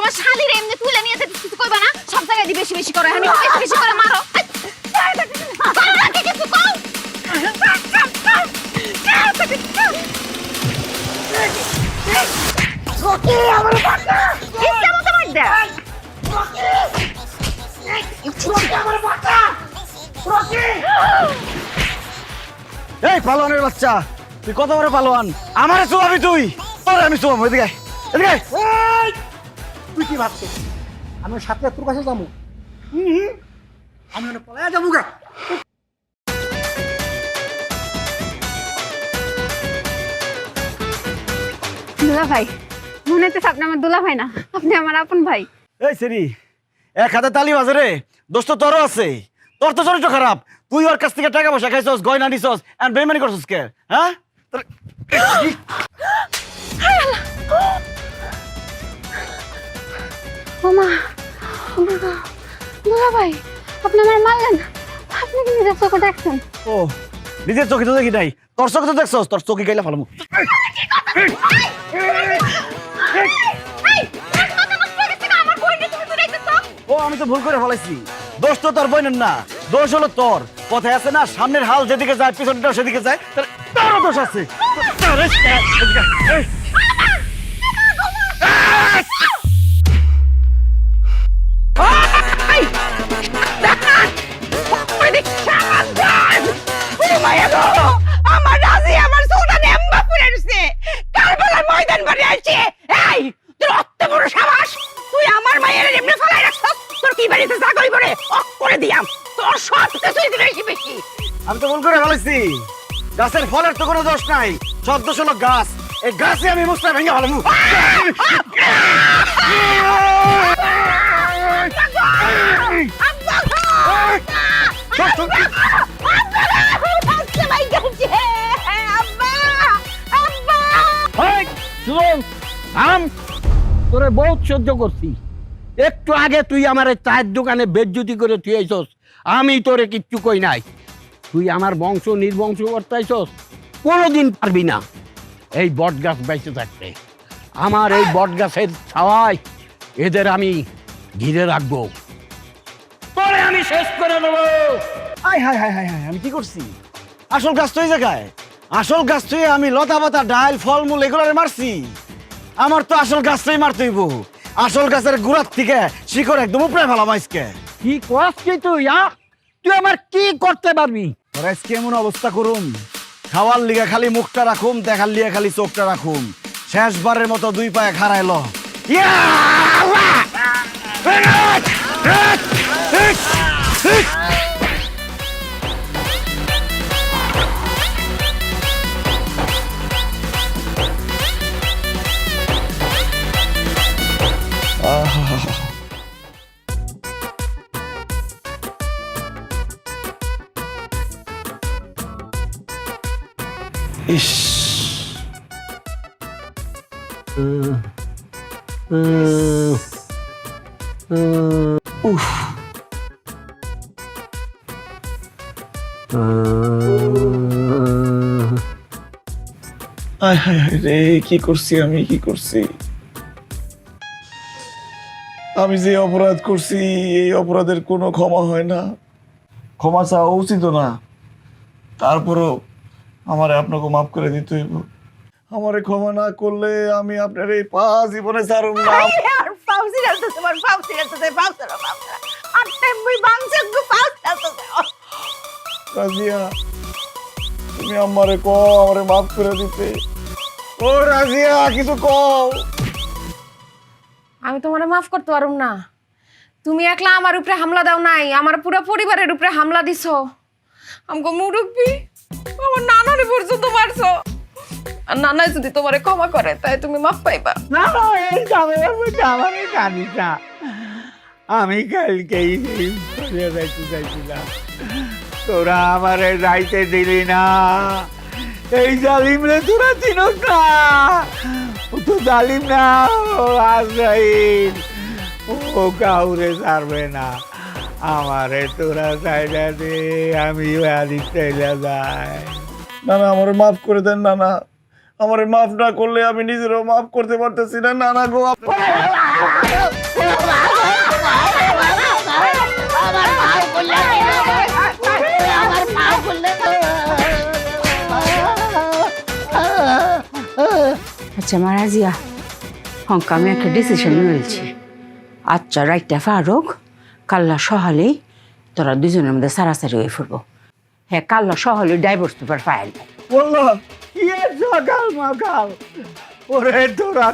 তোমার শালির এমনি তুলে নিয়ে যেতে কিছু কইবা না? সব জায়গায় দিয়ে বেশি বেশি করে আমি বেশি বেশি করে মারো। করো না কি কিছু কও ইচ্ছা মতো মার দে। এই পালোয়ানের বাচ্চা তুই কত বড় পালোয়ান? আমারে চুবাবি তুই। তোরে আমি চুবাবো এদিকে এদিকে! তুই কি ভাবছিস? আমি সাথে তোর কাছে যাব? হুম, হুম। আমি ওখানে পলায়া যাব গা। দুলা ভাই মনে হচ্ছে আপনি আমার দুলা ভাই না আপনি আমার আপন ভাই। এই সেরি এক হাতে তালি বাজে রে। দোস্ত তোরও আছে। তোর তো চরিত্র খারাপ। তুই ওর কাছ থেকে টাকা পয়সা খাইছস গয়না নিছস আর বেমানি করছস কে? হ্যাঁ? তোর- ওমা দুলা ভাই আপনি আমার মারলেন। আপনি কি নিজের চোখে দেখছেন? ও নিজের চোখে তো দেখি নাই। তোর চোখে তো দেখছস তোর চোখে গাইলে ও আমি তো ভুল করে ফেলাইছি। দোষ তো তোর বোনের না দোষ হলো তোর। কথায় আছে না সামনের হাল যেদিকে যায় পিছনটাও সেদিকে যায় তার তারও দোষ আছে। আমার রাজি আমার সুলতান এম্বা পুরে কারবালার ময়দান বাড়ি আইছে এই তোর অত বড় সাবাস তুই আমার মায়ের এমনি ফলাই রাখছস তোর কি বাড়িতে জাগই করে অক করে দিয়াম তোর সব কিছুই বেশি বেশি আমি তো ভুল করে গাছের ফলের তো কোনো দোষ নাই সব দোষ হলো গাছ এই গাছে আমি মুস্তা ভেঙে ভালো আম তোরে বহুত সহ্য করছি। একটু আগে তুই আমার চায়ের দোকানে বেজ্জুতি করে তুই আইসস আমি তোরে কিচ্ছু কই নাই। তুই আমার বংশ, নির্বংশ করতেছস কোনোদিন পারবি না। এই বট গাছ বেঁচে থাকতে। আমার এই বট গাছের ছাওয়ায় এদের আমি ঘিরে রাখব। তোরে আমি শেষ করে আই হাই হাই হাই হাই আমি কি করছি? আসল গাছ তো এই জায়গায়। আসল গাছ তুই আমি লতা পাতা ডাল ফলমূল এগুলোরে মারছি। আমার তো আসল গাছটাই মারতে হইব। আসল গাছের গুড়ার থেকে শিকড় একদম উপরে ভালো মাইসকে কি করছিস তুই আ? তুই আমার কি করতে পারবি? তোর আজকে এমন অবস্থা করুম খাওয়ার লিগে খালি মুখটা রাখুম দেখার লিগে খালি চোখটা রাখুম শেষবারের মতো দুই পায়ে খাড়াইল ইয়া! ইস উফ আয় হায় হায় রে কি করছি আমি কি করছি? আমি যে অপরাধ করছি এই অপরাধের কোনো ক্ষমা হয় না। ক্ষমা চাওয়া উচিত না। তারপরও আমারে আপনাকে মাফ করে দিতে হইব আমারে ক্ষমা না করলে আমি আপনার এই পা জীবনে ছাড়ুম না। আর ফাউসি রাখতে তোমার ফাউসি রাখতে ফাউসি রাখতে আর তেমনি বাংসে গু ফাউসি রাখতে রাজিয়া তুমি আমারে ক আমারে মাফ করে দিতে। ও রাজিয়া কিছু কও। আমি তোমারে মাফ করতে পারুম না। তুমি একলা আমার উপরে হামলা দাও নাই আমার পুরো পরিবারের উপরে হামলা দিছো। আমাকে মুরব্বী, আমার নানারে পর্যন্ত মারছো। আর নানাই যদি তোমারে ক্ষমা করে, তাই তুমি মাফ পাইবা। না না, এই ঝামেলার না। আমি কালকেই যাইতে তোরা আমারে যাইতে দিলি না। এই জালিম রে, তোরা চিনস না। ও তো জালিম না, ও আজরাইল। ও কাউরে ছাড়বে না। আমারে তোরা চাইলা দে আমি আদি চাইলা যাই। না না আমারে মাফ করে দেন না না আমারে মাফ না করলে আমি নিজেরও মাফ করতে পারতেছি না নানা গো। আচ্ছা মারাজিয়া হংক আমি একটা ডিসিশন নিয়েছি। আচ্ছা রাইটটা ফারুক কাল্লা সহালেই তোরা দুজনের মধ্যে সারাসারি হয়ে ফুরবো। হ্যাঁ কাল্লা সহালে ডাইভোর্স পেপার ফাইল কি ওরে তোরা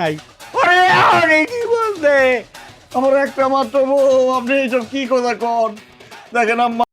নাই। ওরে আরে কি আমার একটা মাত্র বউ, আপনি এইসব কি কথা কন? দেখেন